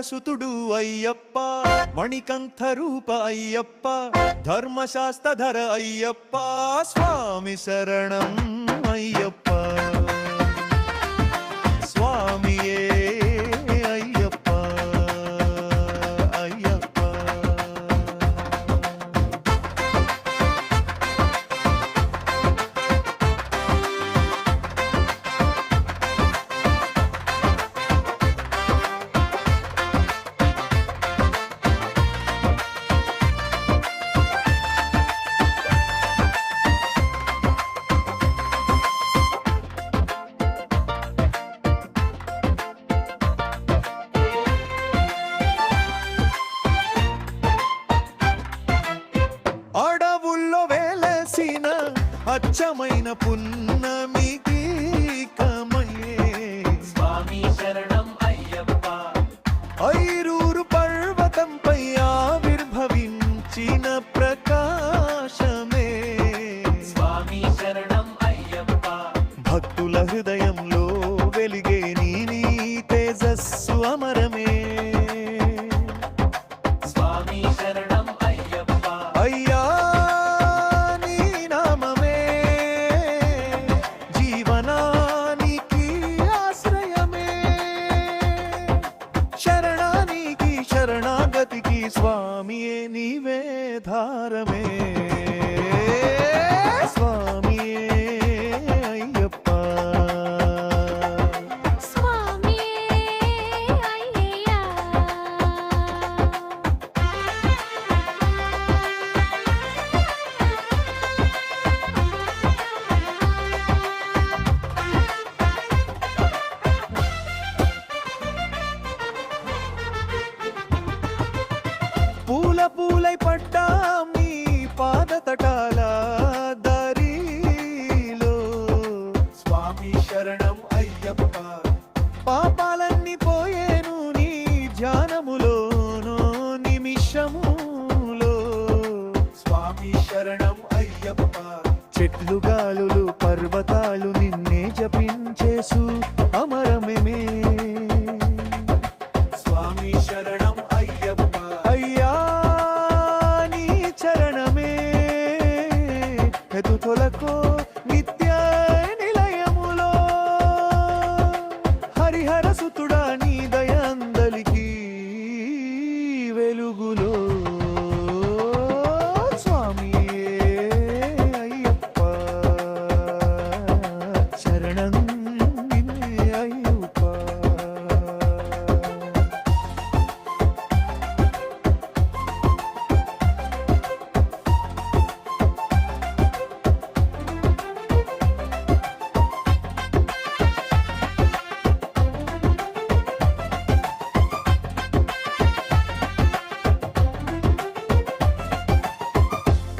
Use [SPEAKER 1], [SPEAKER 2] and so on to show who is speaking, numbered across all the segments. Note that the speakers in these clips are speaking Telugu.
[SPEAKER 1] సుతుడు అయ్యప్ప మణికంఠ రూప అయ్యప్ప ధర్మశాస్త్రధర అయ్యప్ప స్వామి శరణం అయ్యప్ప. అచ్చమైన పున్నమికి కమయే
[SPEAKER 2] స్వామి శరణం అయ్యప్ప.
[SPEAKER 1] ఐరూరు పర్వతంపై ఆవిర్భవించిన ప్రకాశమే.
[SPEAKER 2] స్వామి శరణం स्वामी निवेधारमे
[SPEAKER 1] स्वामी గాలులు పర్వతాలు నిన్నే జపించేసు అమరమే
[SPEAKER 2] స్వామి శరణం అయ్యప్ప.
[SPEAKER 1] అయ్యా నీ చరణమే. ఎదుటొలకు నిత్య నిలయములో. హరిహర సుతుడా నీ దయాందలికి వెలుగులో.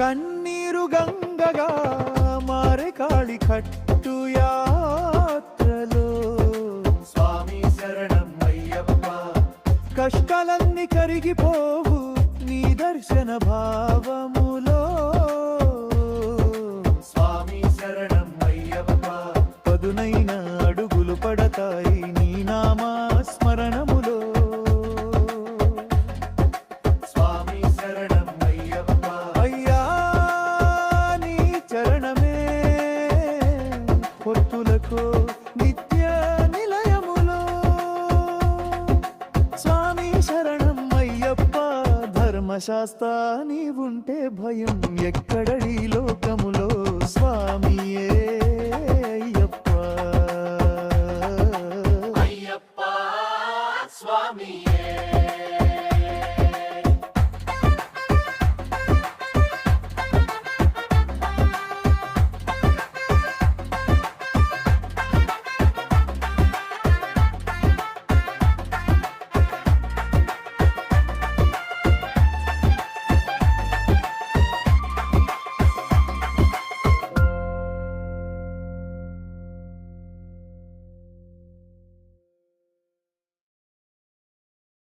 [SPEAKER 1] కన్నీరు గంగగా మారే కాళి కట్టు యాత్రలో.
[SPEAKER 2] స్వామి శరణం అయ్యప్ప.
[SPEAKER 1] కష్టాలన్నీ కరిగిపోవు నీ దర్శన భావములో.
[SPEAKER 2] స్వామి శరణం అయ్యప్ప.
[SPEAKER 1] పదునైన అడుగులు పడతాయి శాస్త నీవుంటే భయం ఎక్కడడి లోకములో? స్వామియే అయ్యప్ప. అయ్యప్ప స్వామియే.